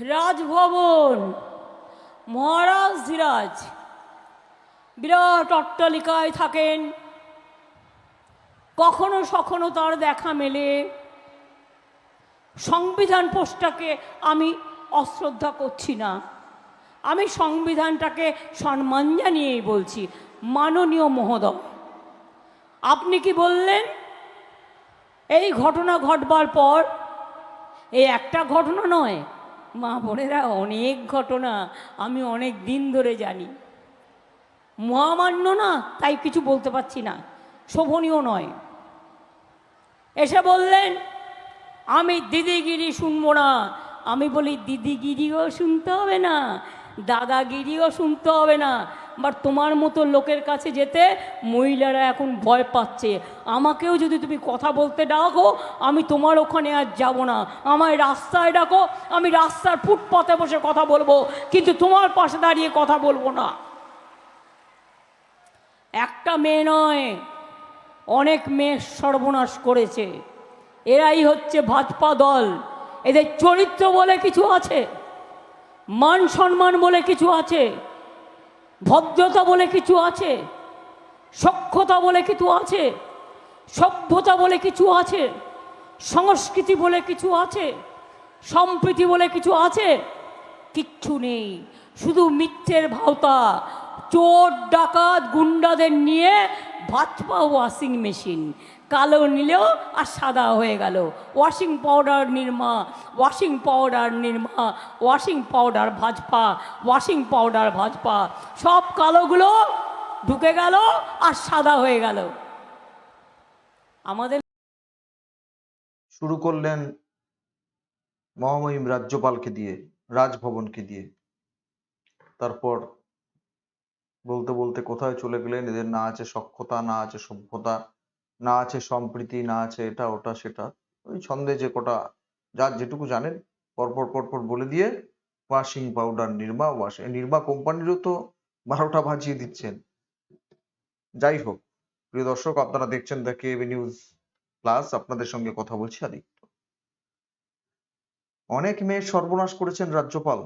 রাজভবন। মহারাজ ধীরাজ, বিরাট অট্টালিকায় থাকেন। কখনো সখনো তার দেখা মেলে। সংবিধান পোস্টটাকে আমি অশ্রদ্ধা করছি না। আমি সংবিধানটাকে সম্মান জানিয়েই বলছি। মাননীয় মহোদয়, আপনি কি বললেন? এই ঘটনা ঘটবার পর, এই একটা ঘটনা নয় মা বোনেরা, অনেক ঘটনা আমি অনেক দিন ধরে জানি। মহামান্য না, তাই কিছু বলতে পারছি না। শোভনীয় নয়। এসে বললেন, আমি দিদিগিরি শুনব না। আমি বলি, দিদিগিরিও শুনতে হবে না, দাদাগিরিও শুনতে হবে না। বাট তোমার মতো লোকের কাছে যেতে মহিলারা এখন ভয় পাচ্ছে। আমাকেও যদি তুমি কথা বলতে ডাকো, আমি তোমার ওখানে আর যাব না। আমায় রাস্তায় ডাকো, আমি রাস্তার ফুটপথে বসে কথা বলব, কিন্তু তোমার পাশে দাঁড়িয়ে কথা বলব না। একটা মেয়ে নয়, অনেক মেয়ে সর্বনাশ করেছে। এরাই হচ্ছে ভাজপা দল। এদের চরিত্র বলে কিছু আছে, মান সম্মান বলে কিছু আছে। ভদ্রতা বলে কিছু আছে? সক্ষতা বলে কিছু আছে? সভ্যতা বলে কিছু আছে? সংস্কৃতি বলে কিছু আছে? সম্প্রীতি বলে কিছু আছে? কিচ্ছু নেই। শুধু মিথ্যের ভাওতা। চোর, ডাকাত, গুন্ডাদের নিয়ে ভাজপা ওয়াশিং মেশিন কালো নিলেও আর সাদা হয়ে গেল। Washing powder Nirma washing powder Nirma washing powder Bhajpa washing powder Bhajpa. সব কালোগুলো ঢুকে গেল আর সাদা হয়ে গেল। আমাদের শুরু করলেন মহামহিম রাজ্যপালকে দিয়ে, রাজভবনকে দিয়ে। তারপর বলতে বলতে কোথায় চলে গেলেন? এদের না আছে সক্ষতা না আছে সভ্যতা। না আছে সম্প্রীতি, না আছে এটা, ওটা, সেটা, ওই ছন্দে যে কটা যার যেটুকু জানেন, পরপর পরপর বলে দিয়ে washing powder Nirma wash Nirma কোম্পানিরও তো বারোটা বাজিয়ে দিচ্ছেন। যাই হোক, প্রিয় দর্শক, আপনারা দেখছেন দ্য কেবি নিউজ প্লাস আপনাদের সঙ্গে কথা বলছি আদিত্য। অনেক মেয়ের সর্বনাশ করেছেন রাজ্যপাল।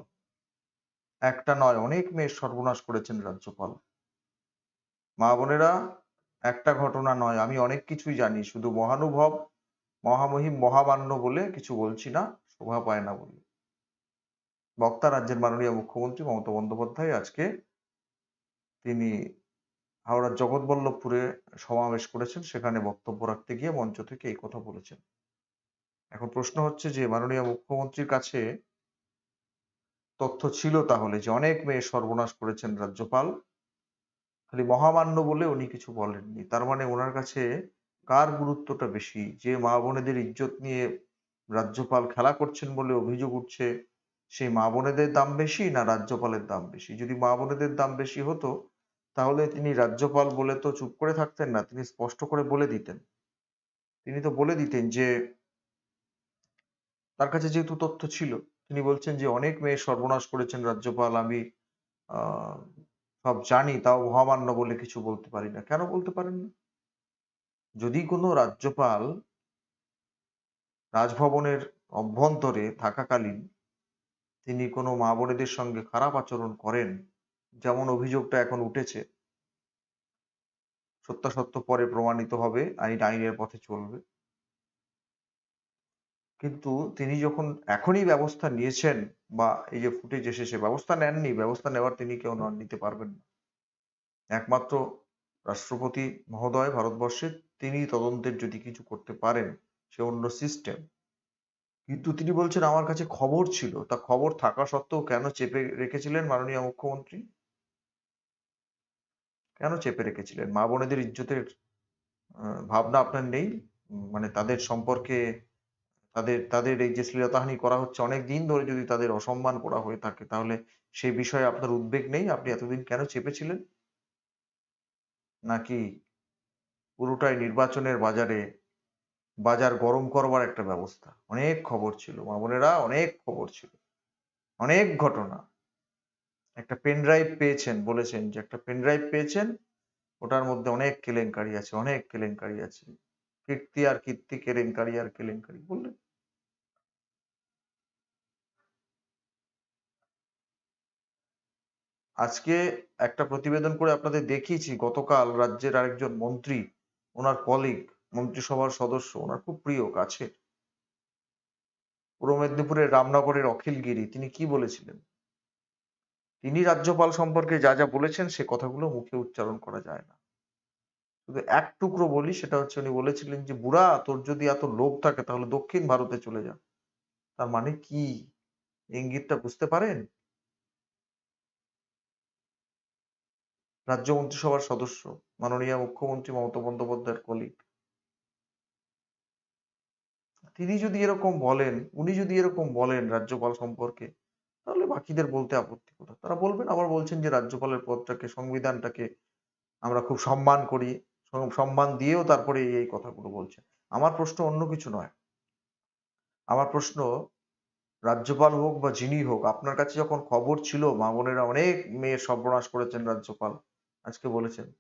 একটা নয়, অনেক মেয়ের সর্বনাশ করেছেন রাজ্যপাল। মা বোনেরা একটা ঘটনা নয়, আমি অনেক কিছুই জানি। শুধু মহানুভব, মহামহিম, মহামান্য বলে কিছু বলছি না, শোভা পায় না বলে। বক্তা রাজ্যের মাননীয় মুখ্যমন্ত্রী মমতা বন্দ্যোপাধ্যায় আজকে তিনি হাওড়ার জগৎবল্লভপুরে সমাবেশ করেছেন, সেখানে বক্তব্য রাখতে গিয়ে মঞ্চ থেকে এই কথা বলেছেন। এখন প্রশ্ন হচ্ছে যে, মাননীয় মুখ্যমন্ত্রীর কাছে তথ্য ছিল তাহলে যে অনেক মেয়ে সর্বনাশ করেছেন রাজ্যপাল খালি মহামান্য বলে উনি কিছু বলেননি। তার মানে ওনার কাছে কার গুরুত্বটা বেশি? যে মা বোনেদের ইজ্জত নিয়ে রাজ্যপাল খেলা করছেন বলে অভিযোগ উঠছে, সেই মা বোনেদের দাম বেশি না রাজ্যপালের দাম বেশি? যদি মা বোনেদের দাম বেশি হতো, তাহলে তিনি রাজ্যপাল বলে তো চুপ করে থাকতেন না, তিনি স্পষ্ট করে বলে দিতেন। তিনি তো বলে দিতেন যে, তার কাছে যেহেতু তথ্য ছিল, তিনি বলছেন যে অনেক মেয়ে সর্বনাশ করেছেন রাজ্যপাল, আমি, আহ সব জানি, তাও মহামান্য বলে কিছু বলতে পারি না। কেন বলতে পারেন না? যদি কোনো রাজ্যপাল রাজভবনের অভ্যন্তরে থাকাকালীন তিনি কোনো মা বোনেদের সঙ্গে খারাপ আচরণ করেন, যেমন অভিযোগটা এখন উঠেছে সত্যাসত্য পরে প্রমাণিত হবে, আইন আইনের পথে চলবে। কিন্তু তিনি যখন এখনই ব্যবস্থা নিয়েছেন বা এই যে ফুটেজ এসেছে, ব্যবস্থা নেননি, ব্যবস্থা নেওয়ার তিনি কেউ নন, নিতে পারবেন না। একমাত্র রাষ্ট্রপতি মহোদয় ভারতবর্ষে, তিনি তদন্তের যদি কিছু করতে পারেন, সে অন্য সিস্টেম কিন্তু তিনি বলছেন, আমার কাছে খবর ছিল। তা খবর থাকা সত্ত্বেও কেন চেপে রেখেছিলেন মাননীয় মুখ্যমন্ত্রী? কেন চেপে রেখেছিলেন? মা বোনেদের ইজ্জতের ভাবনা আপনার নেই? মানে তাদের সম্পর্কে তাদের তাদের এই যে শ্লীলতাহানি করা হচ্ছে অনেক দিন ধরে যদি তাদের অসম্মান করা হয়ে থাকে, তাহলে সেই বিষয়ে আপনার উদ্বেগ নেই? আপনি এতদিন কেন চেপেছিলেন? নাকি পুরোটাই নির্বাচনের বাজারে বাজার গরম করবার একটা ব্যবস্থা? অনেক খবর ছিল, মা বোনেরা, অনেক খবর ছিল। অনেক ঘটনা। একটা পেন ড্রাইভ পেয়েছেন, বলেছেন যে একটা পেন ড্রাইভ পেয়েছেন, ওটার মধ্যে অনেক কেলেঙ্কারি আছে, অনেক কেলেঙ্কারি আছে। কীর্তি আর কীর্তি কেলেঙ্কারি আর কেলেঙ্কারি, বললেন? আজকে একটা প্রতিবেদন করে আপনাদের দেখিয়েছি, গতকাল রাজ্যের আরেকজন মন্ত্রী, ওনার কলিগ মন্ত্রিসভার সদস্য, ওনার খুব প্রিয় কাছে পূর্ব মেদিনীপুরের রামনগরের অখিল গিরি তিনি কি বলেছিলেন? তিনি রাজ্যপাল সম্পর্কে যা যা বলেছেন, সে কথাগুলো মুখে উচ্চারণ করা যায় না। শুধু এক টুকরো বলি, সেটা হচ্ছে উনি বলেছিলেন যে, বুড়া, তোর যদি এত লোভ থাকে, তাহলে দক্ষিণ ভারতে চলে যা। তার মানে কি? ইঙ্গিতটা বুঝতে পারেন? রাজ্য মন্ত্রিসভার সদস্য, মাননীয় মুখ্যমন্ত্রী মমতা বন্দ্যোপাধ্যায়ের কলিগ তিনি যদি এরকম বলেন, উনি যদি এরকম বলেন রাজ্যপাল সম্পর্কে, তাহলে বাকিদের বলতে আপত্তি কোথায়? তারা বলবেন, আবার বলছেন যে রাজ্যপালের পদটাকে, সংবিধানটাকে আমরা খুব সম্মান করি সম্মান দিয়েও তারপরে এই কথাগুলো বলছেন আমার প্রশ্ন অন্য কিছু নয়। আমার প্রশ্ন, রাজ্যপাল হোক বা যিনি হোক, আপনার কাছে যখন খবর ছিল, মা অনেক মেয়ের সর্বনাশ করেছেন রাজ্যপাল। আজকে বলেছেন।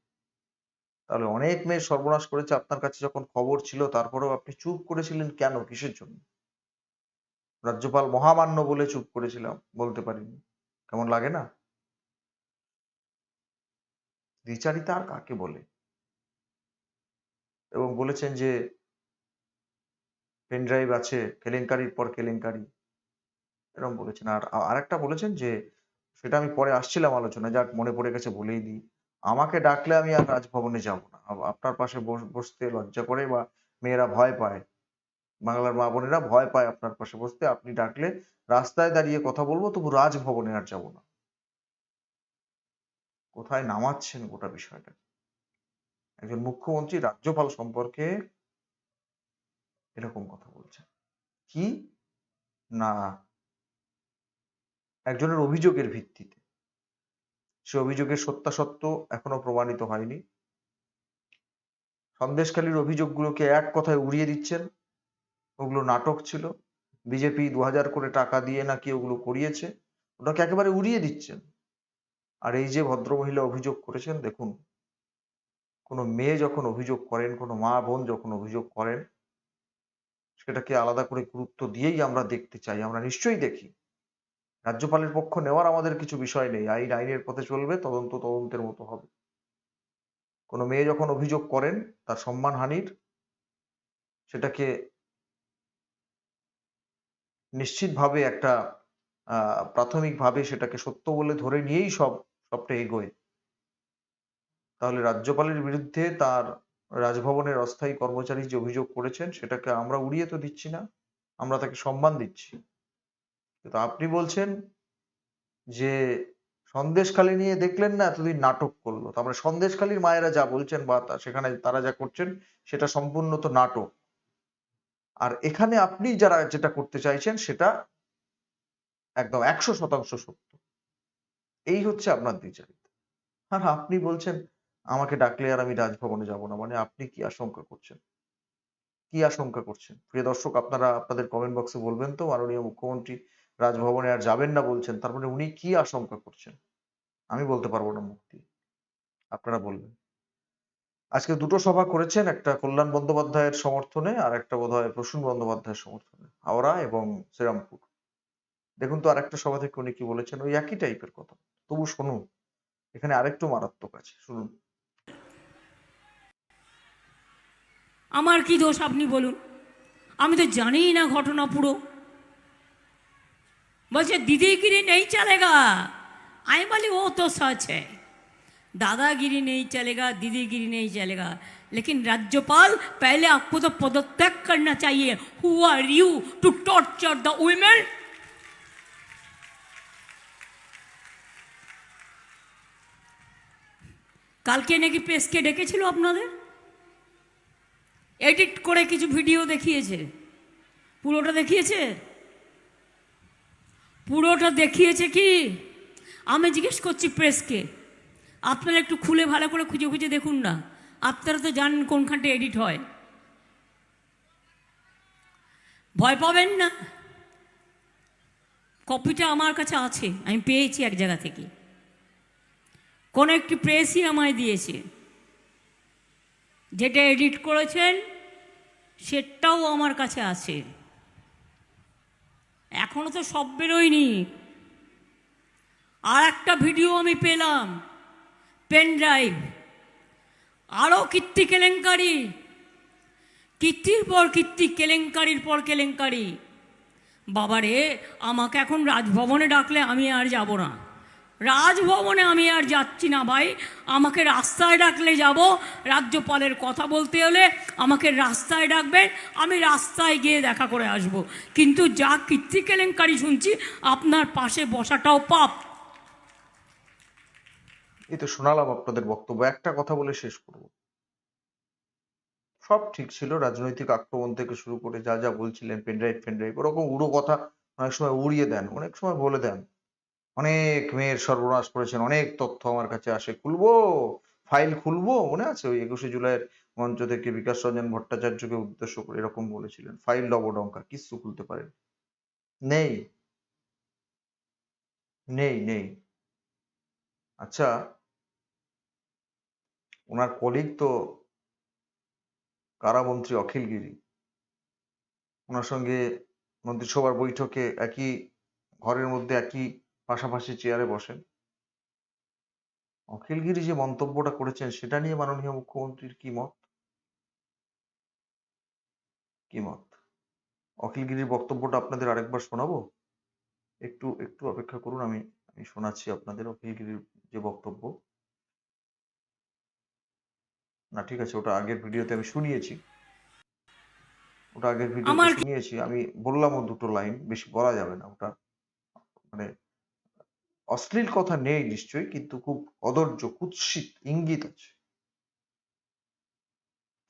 তাহলে অনেক মেয়ের সর্বনাশ করেছে আপনার কাছে যখন খবর ছিল, তারপরেও আপনি চুপ করেছিলেন কেন? কিসের জন্য? রাজ্যপাল মহামান্য বলে চুপ করেছিলাম, বলতে পারিনি। কেমন লাগে না? দ্বিচারিতা আর কাকে বলে? এবং বলেছেন যে, পেন ড্রাইভ আছে, কেলেঙ্কারির পর কেলেঙ্কারি। এরকম বলেছেন। আর আরেকটা বলেছেন যে, সেটা আমি পরে আসছিলাম আলোচনা যাক মনে পড়ে গেছে বলেই দিই। আমাকে ডাকলে আমি আর রাজভবনে যাব না। আপনার পাশে বস- বসতে লজ্জা করে বা মেয়েরা ভয় পায়। বাংলার মা বোনেরা ভয় পায় আপনার পাশে বসতে। আপনি ডাকলে রাস্তায় দাঁড়িয়ে কথা বলব, তবু রাজভবনে আর যাব না। কোথায় নামাচ্ছেন গোটা বিষয়টা? একজন মুখ্যমন্ত্রী রাজ্যপাল সম্পর্কে এরকম কথা বলছেন। কি? না। একজনের অভিযোগের ভিত্তিতে। সে অভিযোগের সত্যাসত্য এখনও প্রমাণিত হয়নি। সন্দেশখালীর অভিযোগগুলোকে এক কথায় উড়িয়ে দিচ্ছেন। ওগুলো নাটক ছিল। বিজেপি দু হাজার করে টাকা দিয়ে নাকি ওগুলো করিয়েছে। ওটাকে একেবারে উড়িয়ে দিচ্ছেন। আর এই যে ভদ্রমহিলা অভিযোগ করেছেন, দেখুন, কোনো মেয়ে যখন অভিযোগ করেন, কোনো মা বোন যখন অভিযোগ করেন, সেটাকে আলাদা করে গুরুত্ব দিয়েই আমরা দেখতে চাই। আমরা নিশ্চয়ই দেখি। রাজ্যপালের পক্ষ নেওয়ার আমাদের কিছু বিষয় নেই। আইন, আইনের পথে চলবে, তদন্ত তদন্তের মতো হবে। কোনো মেয়ে যখন অভিযোগ করেন, তার সম্মানহানির সেটাকে নিশ্চিতভাবে একটা প্রাথমিকভাবে সেটাকে সত্য বলে ধরে নিয়েই সব সবটা এগোয়। তাহলে রাজ্যপালের বিরুদ্ধে তার রাজভবনের অস্থায়ী কর্মচারী যে অভিযোগ করেছেন, সেটাকে আমরা উড়িয়ে তো দিচ্ছি না, আমরা তাকে সম্মান দিচ্ছি। কিন্তু আপনি বলছেন যে সন্দেশখালী নিয়ে দেখলেন না, এতদিন নাটক করল। তার মানে সন্দেশখালীর মায়েরা যা বলছেন বা সেখানে তারা যা করছেন, সেটা সম্পূর্ণ তো নাটক। আর এখানে আপনি যারা যেটা করতে চাইছেন, সেটা একদম একশো শতাংশ সত্য। এই হচ্ছে আপনার দ্বিচারিতা। আর আপনি বলছেন, আমাকে ডাকলে আর আমি রাজভবনে যাব না। মানে আপনি কি আশঙ্কা করছেন? কি আশঙ্কা করছেন? প্রিয় দর্শক, আপনারা আপনাদের কমেন্ট বক্সে বলবেন তো। মাননীয় মুখ্যমন্ত্রী রাজভবনে আর যাবেন না বলছেন, তার মানে উনি কি আশঙ্কা করছেন? আমি বলতে পারব না মুক্তি। আপনারা বলবেন। আজকে দুটো সভা করেছেন, একটা কল্যাণ বন্দ্যোপাধ্যায়ের সমর্থনে আর একটা বোধ হয় প্রসূন বন্দ্যোপাধ্যায়ের সমর্থনে, হাওড়া এবং শ্রীরামপুর। দেখুন তো আরেকটা সভা থেকে উনি কি বলেছেন, ওই একই টাইপের কথা। তবু শুনুন, এখানে আরেকটু মারাত্মক আছে, শুনুন। আমার কি দোষ আপনি বলুন? আমি তো জানিই না ঘটনা পুরো। বলছে दीदीगिरी नहीं चलेगा आई बोली वो तो सच है दादागिरी नहीं चलेगा दीदीगिरी नहीं चलेगा लेकिन राज्यपाल पहले आपको तो पदत्याग करना चाहिए who are you to torture the women কালকে নাকি প্রেসকে ডেকেছিল আপনাদের এডিট করে কিছু ভিডিও দেখিয়েছে পুরোটা দেখিয়েছে পুরোটা দেখিয়েছে কি? আমি জিজ্ঞেস করছি প্রেসকে, আপনারা একটু খুলে ভালো করে খুঁজে খুঁজে দেখুন না। আপনারা তো জানেন কোনখানটা এডিট হয়। ভয় পাবেন না। কপিটা আমার কাছে আছে, আমি পেয়েছি এক জায়গা থেকে। কোনো একটি প্রেসই আমায় দিয়েছে। যেটা এডিট করেছেন, সেটাও আমার কাছে আছে। এখনও তো সব বেরোয়নি। আর একটা ভিডিও আমি পেলাম পেন ড্রাইভ আরও কীর্তি কেলেঙ্কারি। কীর্তির পর কীর্তি, কেলেঙ্কারির পর কেলেঙ্কারি। বাবারে, আমাকে এখন রাজভবনে ডাকলে আমি আর যাব না। রাজভবনে আমি আর যাচ্ছি না ভাই। আমাকে রাস্তায় ডাকলে যাব। রাজ্যপালের কথা বলতে হলে আমাকে রাস্তায় ডাকবেন। আমি রাস্তায় গিয়ে দেখা করে আসব। কিন্তু যা কীর্তি কেলেঙ্কারি শুনছি, আপনার পাশে বসাটাও পাপ। এই তো শোনালাম আপনাদের বক্তব্য। একটা কথা বলে শেষ করব। সব ঠিক ছিল। রাজনৈতিক আক্রমণ থেকে শুরু করে যা যা বলছিলেন, পেনড্রাইভ ফেনড্রাইভ ওরকম উড়ো কথা অনেক সময় উড়িয়ে দেন, অনেক সময় বলে দেন। অনেক মেয়ের সর্বনাশ করেছেন, অনেক তথ্য আমার কাছে আসে। খুলবো? ফাইল খুলবো? মনে আছে? ওই একুশে জুলাইয়ের মঞ্চ থেকে বিকাশ রঞ্জন ভট্টাচার্যকে উদ্দেশ্য করে এরকম বলেছিলেন। ফাইল লবডঙ্কা, কিচ্ছু খুলতে পারেন। নেই। নেই নেই। আচ্ছা। ওনার কলিগ তো কারামন্ত্রী অখিল গিরি। ওনার সঙ্গে মন্ত্রিসভার বৈঠকে একই ঘরের মধ্যে একই পাশাপাশি চেয়ারে বসেন। অখিলগিরি যে মন্তব্যটা করেছেন সেটা নিয়ে মাননীয় মুখ্যমন্ত্রীর কি মত? কি মত? অখিলগিরির বক্তব্যটা আপনাদের আরেকবার শোনাবো? একটু একটু অপেক্ষা করুন আমি আমি শোনাচ্ছি আপনাদের অখিলগিরির যে বক্তব্য। না ঠিক আছে ওটা আগের ভিডিওতে আমি শুনিয়েছি। ওটা আগের ভিডিওতে শুনিয়েছি আমি বললামও দুটো লাইন বেশি বলা যাবে না ওটা। মানে অশ্লীল কথা নেই নিশ্চয়ই, কিন্তু খুব অধৈর্য, কুৎসিত ইঙ্গিত আছে।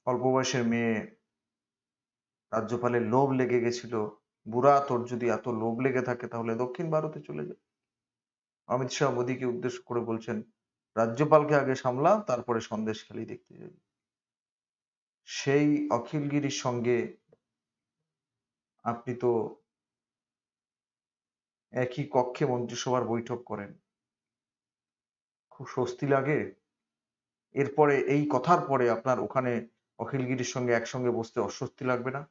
অল্প বয়সের মেয়ে রাজ্যপালের লোভ লেগে গেছিল। বুড়া, তোর যদি এত লোভ লেগে থাকে তাহলে দক্ষিণ ভারতে চলে যা। অমিত শাহ মোদীকে উদ্দেশ্য করে বলছেন, রাজ্যপালকে আগে সামলা তারপরে সন্দেশ খালি দেখতে যাবি। সেই অখিলগিরির সঙ্গে আপনি তো একই কক্ষে মন্ত্রিসভার বৈঠক করেন। খুব স্বস্তি লাগে। এরপরে, এই কথার পরে আপনার ওখানে অখিলগিরির সঙ্গে একসঙ্গে বসতে অস্বস্তি লাগবে না?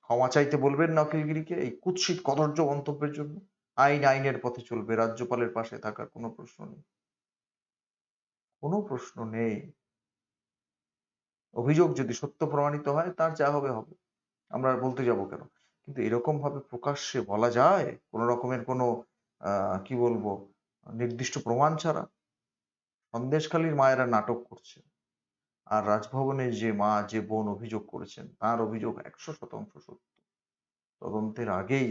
ক্ষমা চাইতে বলবেন না অখিলগিরিকে? এই কুৎসিত কদর্য মন্তব্যের জন্য? আইন আইনের পথে চলবে, রাজ্যপালের পাশে থাকার কোনো প্রশ্ন নেই। কোনো প্রশ্ন নেই। অভিযোগ যদি সত্য প্রমাণিত হয়, তার যা হবে হবে। আমরা বলতে যাব কেন? কিন্তু এরকম ভাবে প্রকাশ্যে বলা যায়? কোনো রকমের কোনো কি বলব, নির্দিষ্ট প্রমাণ ছাড়া? সন্দেশখালীর মায়েরা নাটক করছে আর রাজভবনে যে মা, যে বোন অভিযোগ করেছেন, তার অভিযোগ একশো শতাংশ সত্য। তদন্তের আগেই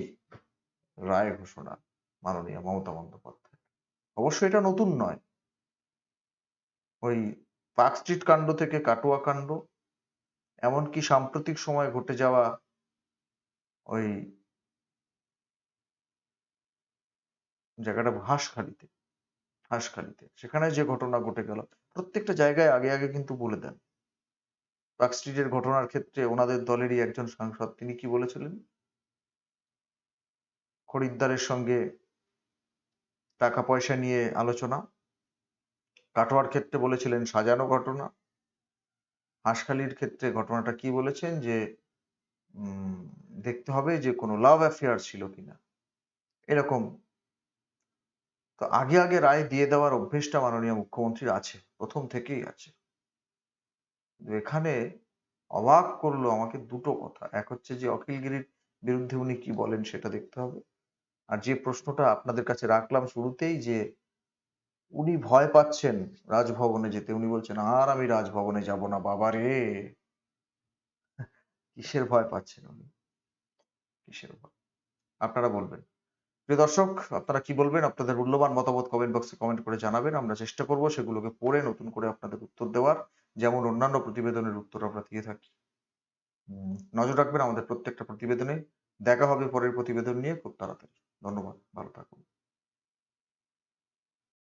রায় ঘোষণা মাননীয় মমতা বন্দ্যোপাধ্যায় অবশ্য এটা নতুন নয়। ওই পার্ক স্ট্রিট কাণ্ড থেকে কাটোয়া কাণ্ড, এমনকি সাম্প্রতিক সময় ঘটে যাওয়া ওই জায়গাটা হাঁসখালিতে হাঁসখালিতে। সেখানে যে ঘটনা ঘটে গেল প্রত্যেকটা জায়গায় আগে আগে কিন্তু বলে দেন। পার্ক স্ট্রিটের ঘটনার ক্ষেত্রে ওনাদের দলেরই একজন সাংসদ তিনি কি বলেছিলেন? খরিদ্দারের সঙ্গে টাকা পয়সা নিয়ে আলোচনা। কাটোয়ার ক্ষেত্রে বলেছিলেন সাজানো ঘটনা। হাঁসখালির ক্ষেত্রে ঘটনাটা কি বলেছেন? যে উম, দেখতে হবে যে কোনো লাভ অ্যাফেয়ার ছিল কিনা। এরকম। তো আগে আগে রায় দিয়ে দেওয়ার অভ্যেসটা মাননীয় মুখ্যমন্ত্রীর আছে, প্রথম থেকেই আছে। এখানে অবাক করল আমাকে দুটো কথা। এক হচ্ছে যে অখিলগিরির বিরুদ্ধে উনি কি বলেন সেটা দেখতে হবে। আর যে প্রশ্নটা আপনাদের কাছে রাখলাম শুরুতেই যে উনি ভয় পাচ্ছেন রাজভবনে যেতে। উনি বলছেন, আর আমি রাজভবনে যাব না বাবা রে কিসের ভয় পাচ্ছেন উনি? কিসের উপর আপনারা বলবেন। প্রিয় দর্শক, আপনারা কি বলবেন? আপনাদের মূল্যবান মতামত কমেন্ট বক্সে কমেন্ট করে জানাবেন। আমরা চেষ্টা করব সেগুলোকে পড়ে নতুন করে আপনাদের উত্তর দেওয়ার। যেমন অন্যান্য প্রতিবেদনের উত্তর আমরা দিয়ে থাকি। নজর রাখবেন আমাদের প্রত্যেকটা প্রতিবেদনে। দেখা হবে পরের প্রতিবেদন নিয়ে খুব তাড়াতাড়ি। ধন্যবাদ। ভালো থাকুন।